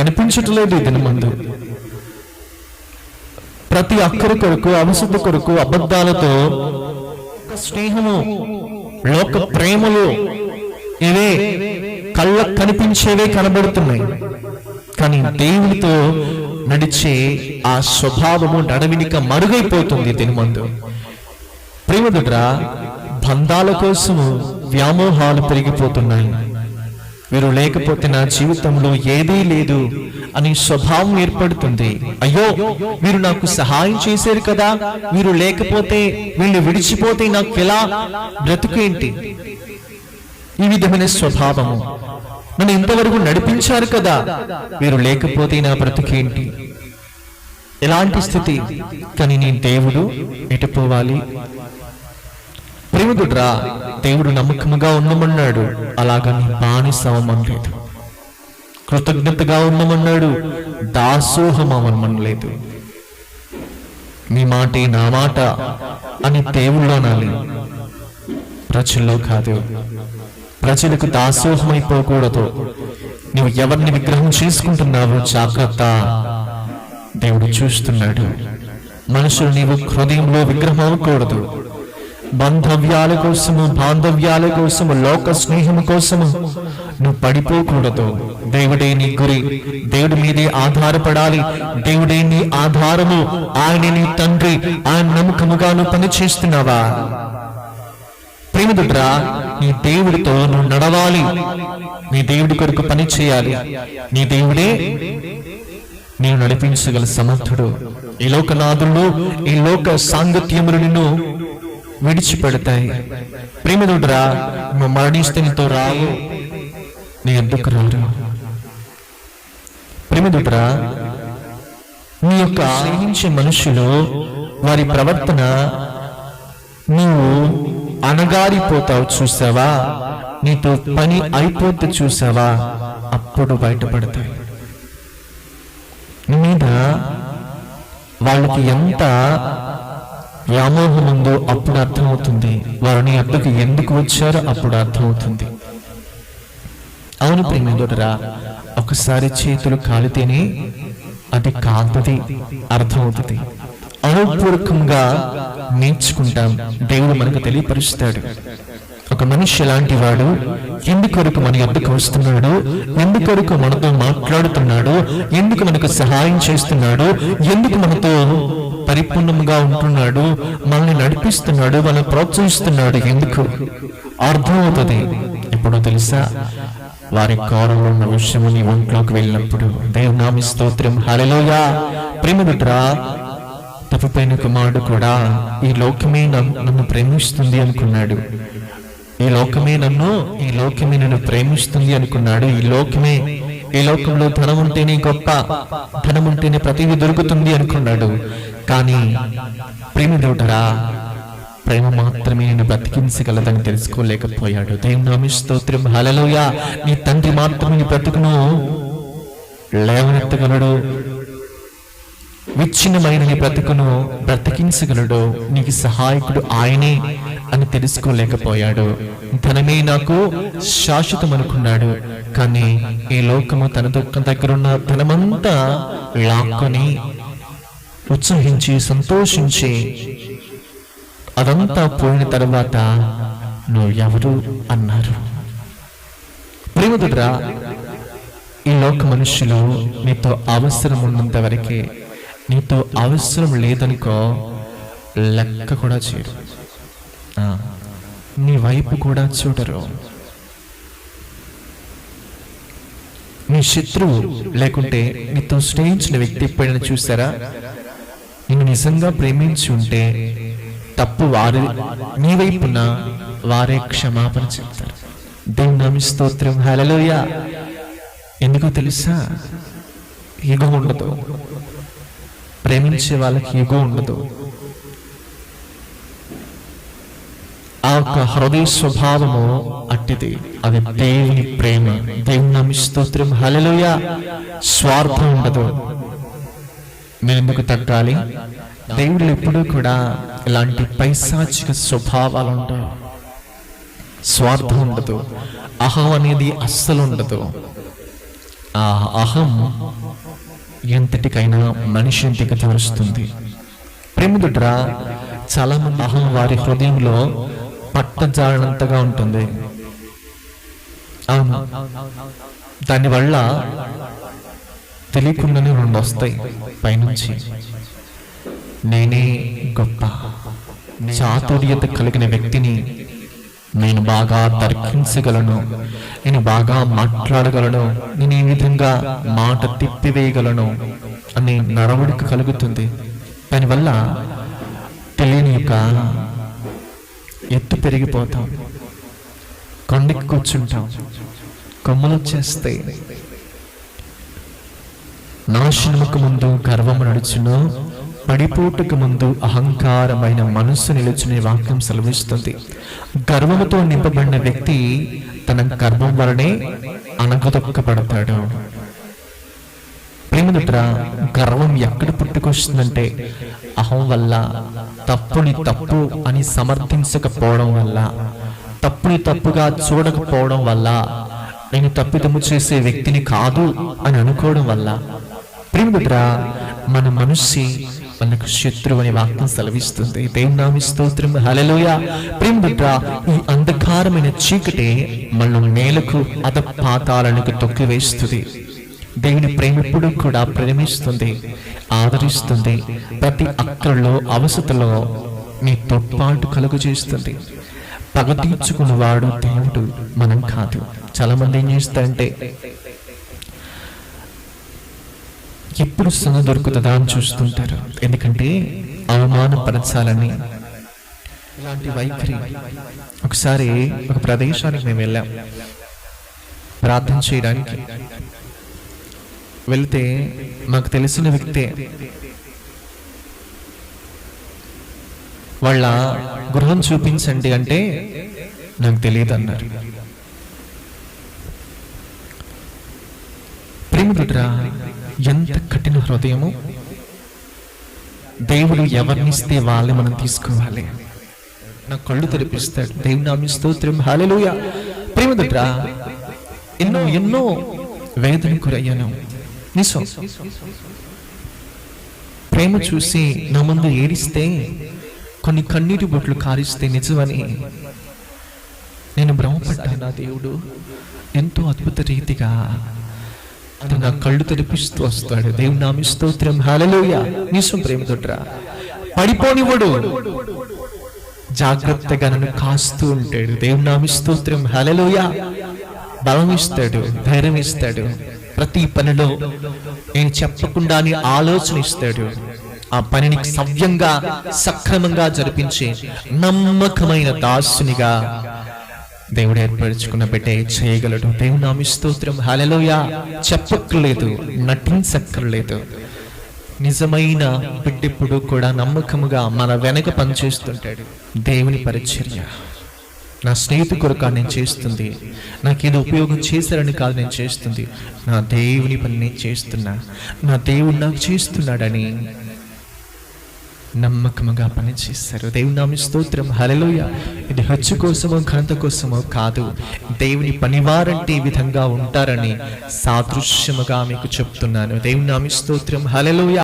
కనిపించట్లేదు ఈ దినమందు. ప్రతి అక్కరి కొరకు అవసర కొరకు అబద్ధాలతో స్నేహము లోక ప్రేమలు ఇవే కళ్ళకు కనిపించేవే కనబడుతున్నాయి. కానీ దేవునితో నడిచే ఆ స్వభావము నడవినిక మరుగైపోతుంది దినమందు. ప్రేమ ప్రేమదుడ్రా బంధాల కోసము వ్యామోహాలు పెరిగిపోతున్నాయి. వీరు లేకపోతే నా జీవితంలో ఏదీ లేదు అని స్వభావం ఏర్పడుతుంది. అయ్యో మీరు నాకు సహాయం చేశారు కదా. మీరు లేకపోతే వీళ్ళు విడిచిపోతే నాకు ఎలా బ్రతుకేంటి? ఈ విధమైన స్వభావము నన్ను ఇంతవరకు నడిపించారు కదా. వీరు లేకపోతే నా బ్రతుకేంటి? ఎలాంటి స్థితి? కానీ నేను దేవుడు ఎటుపోవాలి దేవుడురా దేవుడు నమ్మకముగా ఉండమన్నాడు అలాగా బానిసవమనలేదు కృతజ్ఞతగా ఉండమన్నాడు దాసోహమనలేదు నీ మాటే నా మాట అని దేవుళ్ళు అనాలి. ప్రజల్లో కాదు. ప్రజలకు దాసోహమైపోకూడదు. నువ్వు ఎవరిని విగ్రహం చేసుకుంటున్నావో జాగ్రత్త. దేవుడు చూస్తున్నాడు. మనుషులు నీవు హృదయంలో విగ్రహం అవ్వకూడదు. బంధవ్యాల కోసము బాంధవ్యాల కోసము లోక స్నేహం కోసము నువ్వు పడిపోకూడదు. దేవుడే నీ గురి. దేవుడి మీదే ఆధారపడాలి. దేవుడే నీ ఆధారము. ఆయన నీ తండ్రి. ఆయన నమ్మకముగా నువ్వు పనిచేస్తున్నావా ప్రేమదుడ్రా నీ దేవుడితో నువ్వు నడవాలి. నీ దేవుడి కొరకు పని చేయాలి. నీ దేవుడే నీవు నడిపించగల సమర్థుడు. ఈ లోకనాథుడు ఈ లోక సాంగత్యములు నిన్ను విడిచిపెడతాయి. ప్రేమిదుడురా నువ్వు మరణిస్తే నీతో రావు. నీ ఎందుకు రారు? ప్రేమదుడ్రా నీ యొక్క స్నేహించే మనుషులు వారి ప్రవర్తన నీవు అణగారిపోతావు చూసావా? నీతో పని అయిపోతే చూసావా? అప్పుడు బయటపడతాయి. నీ మీద వాళ్ళకి ఎంత వ్యామోహం ఉందో అప్పుడు అర్థమవుతుంది వారిని నీ అద్దకు ఎందుకు వచ్చారో అప్పుడు అర్థమవుతుంది. అవును ప్రేమిందుడరా ఒకసారి చేతులు కాలితేనే అది కాంతది అర్థమవుతుంది. అనుపూర్వకంగా నేర్చుకుంటాం దేవుడు మనకు తెలియపరుస్తాడు. ఒక మనిషి ఎలాంటి వాడు ఎందుకొరకు మన ఎద్దకు వస్తున్నాడు? ఎందుకొరకు మనతో మాట్లాడుతున్నాడు? ఎందుకు మనకు సహాయం చేస్తున్నాడు? ఎందుకు మనతో పరిపూర్ణంగా ఉంటున్నాడు మనల్ని నడిపిస్తున్నాడు మనల్ని ప్రోత్సహిస్తున్నాడు. ఎందుకు? అర్థమవుతుంది. ఎప్పుడో తెలుసా? వారి కారంలో ఉన్న విషయము నీ ఒంట్లోకి వెళ్ళినప్పుడు. దేవనామి స్తోత్రం. హలలోయా ప్రేమదుట్రా తప్పిపోయిన కుమారుడు కూడా ఈ లోకమే నన్ను నన్ను ప్రేమిస్తుంది అనుకున్నాడు. ఈ లోకమే నన్ను ఈ లోకమే నన్ను ప్రేమిస్తుంది అనుకున్నాడు. ఈ లోకమే ఈ లోకంలో ధనం ఉంటేనే గొప్ప ధనం ఉంటేనే ప్రతిదీ దొరుకుతుంది అనుకున్నాడు. కానీ ప్రేమ దేవుడరా ప్రేమ మాత్రమే నేను బ్రతికించగలదని తెలుసుకోలేకపోయాడు. దేవునామి స్తోత్రం. హలలోయ నీ తండ్రి మాత్రమే బ్రతుకును. లేవనెత్తగలడు. విచ్ఛిన్నమైన నీ బ్రతుకును బ్రతికించగలడు. నీకు సహాయకుడు ఆయనే అని తెలుసుకోలేకపోయాడు. ధనమే నాకు శాశ్వతం అనుకున్నాడు. కానీ ఈ లోకము తన దుఃఖం దగ్గర ఉన్న ధనమంతా లాక్కొని ఉత్సహించి సంతోషించి అదంతా పోయిన తర్వాత నువ్వు ఎవరు అన్నారు? ప్రేమదుడ్రా ఈ లోక మనుషులు నీతో అవసరం ఉన్నంత వరకే నీతో అవసరం లేదనుకో లెక్క కూడా చేయరు. నీ వైపు కూడా చూడరు. నీ శత్రువు లేకుంటే నీతో స్నేహించిన వ్యక్తి ఎప్పుడైనా చూసారా? నిజంగా ప్రేమించి ఉంటే తప్పు వారి నీ వైపున వారే క్షమాపణ చెప్తారు. దేవుని నమి స్తోత్రం. హలలోయ ఎందుకో తెలుసా? ఈగో ఉండదు. ప్రేమించే వాళ్ళకి ఈగో ఉండదు. ఆ యొక్క హృదయ స్వభావము అట్టిది. అది దేవుని ప్రేమ. దేవుని నమి స్తోత్రం. హలలోయ స్వార్థం ఉండదు. నేను తగ్గాలి. దేవుడు ఎప్పుడూ కూడా ఇలాంటి పైశాచిక స్వభావాలు ఉండవు. స్వార్థం ఉండదు. అహం అనేది అస్సలు ఉండదు. ఆ అహం ఎంతటికైనా మనిషిని దిగజారుస్తుంది ప్రేమిదుడ్రా చాలా మంది అహం వారి హృదయంలో పట్టజారినంతగా ఉంటుంది. అవును. దానివల్ల తెలియకుండానే రెండు వస్తాయి. పైనుంచి. నేనే గొప్ప. చాతుర్యత కలిగిన వ్యక్తిని నేను బాగా తర్కించగలను నేను బాగా మాట్లాడగలను. నేను ఈ విధంగా మాట తిప్పివేయగలను అనే నడవడిక కలుగుతుంది. దానివల్ల తెలియని యొక్క ఎత్తు పెరిగిపోతాం. కొండకి కూర్చుంటాం కొమ్మలు వచ్చేస్తాయి. నాశనముకు ముందు గర్వము నడుచును పడిపోటుకు ముందు అహంకారమైన మనస్సు నిలుచునే వాక్యం సెలవిస్తుంది. గర్వముతో నింపబడిన వ్యక్తి తన గర్వం వలనే అనగదొక్కబడతాడు ప్రేమదుట గర్వం ఎక్కడ పుట్టుకొస్తుందంటే అహం వల్ల తప్పుని తప్పు అని సమర్థించకపోవడం వల్ల తప్పుని తప్పుగా చూడకపోవడం వల్ల నేను తప్పిదము చేసే వ్యక్తిని కాదు అని అనుకోవడం వల్ల ప్రేమదుట మన మనిషి మనకు శత్రువు అనే వాక్యం సెలవిస్తుంది. దేవుని నామి స్తోత్రం. హలలోయ ప్రేమిద్ర ఈ అంధకారమైన చీకటే మనం నేలకు అత పాతాలకు తొక్కివేస్తుంది. దేవుని ప్రేమ ఎప్పుడు కూడా ప్రేమిస్తుంది ఆదరిస్తుంది. ప్రతి అక్కరలో అవసతలో నీ తొట్పాటు కలుగు చేస్తుంది పగ తీర్చుకున్నవాడు దేవుడు మనం కాదు. చాలా మంది ఏం చేస్తారంటే ఎప్పుడు సన దొరుకుతుందా అని చూస్తుంటారు. ఎందుకంటే అవమానపరచాలని ఇలాంటి వైఖరి. ఒకసారి ఒక ప్రదేశానికి మేము వెళ్ళాం. ప్రార్థన చేయడానికి. వెళ్తే మాకు తెలిసిన వ్యక్తే వాళ్ళ గృహం చూపించండి అంటే నాకు తెలియదు అన్నారు. ప్రేమ ఎంత కఠిన హృదయము. దేవుడు ఎవరినిస్తే వాళ్ళని మనం తీసుకోవాలి? నా కళ్ళు తెరిపిస్తాడు. దేవుని నామి స్తోత్రం. హాలెలుయ ప్రేమదుట్రా ఎన్నో ఎన్నో వేదన గురయ్యాను. నిజం ప్రేమ చూసి నా ముందు ఏడిస్తే కొన్ని కన్నీటి బొట్లు కారిస్తే నిజమని నేను భ్రమపడ్డా నా దేవుడు. ఎంతో అద్భుత రీతిగా తన నా కళ్ళు తెరిపిస్తూ వస్తాడు. దేవుని నామి స్తోత్రం. హాలలోయ నిజం ప్రేమతోట్రా పడిపోనివ్వడు. జాగ్రత్తగా నన్ను కాస్తూ ఉంటాడు. దేవుని నామి స్తోత్రం. హలలోయ బలం ఇస్తాడు. ధైర్యం ఇస్తాడు. ప్రతి పనిలో నేను చెప్పకుండానే ఆలోచన ఇస్తాడు. ఆ పనిని సవ్యంగా సక్రమంగా జరిపించి నమ్మకమైన దాసునిగా దేవుడు ఏర్పరచుకున్న బిడ్డే చేయగలడు. దేవుడు నామి స్తోత్రం. హలలోయ చెప్పక్కర్లేదు నటించక్కర్లేదు. నిజమైన బిడ్డెప్పుడు కూడా నమ్మకముగా మన వెనక పనిచేస్తుంటాడు. దేవుని పరిచర్య. నా స్నేహితు కొరకు నేను చేస్తుంది. నాకు ఏదో ఉపయోగం చేశారని కాదు నేను చేస్తుంది. నా దేవుని పని నేను చేస్తున్నా. నా దేవుడు నాకు చేస్తున్నాడని నమ్మకముగా పని చేస్తారు దేవుని నామి స్తోత్రం. హలలోయ ఇది హచ్చు కోసమో ఘనత కోసమో కాదు. దేవుని పనివారంటే ఈ విధంగా ఉంటారని సాదృశ్యముగా మీకు చెప్తున్నాను. దేవుని నామి స్తోత్రం. హలలోయ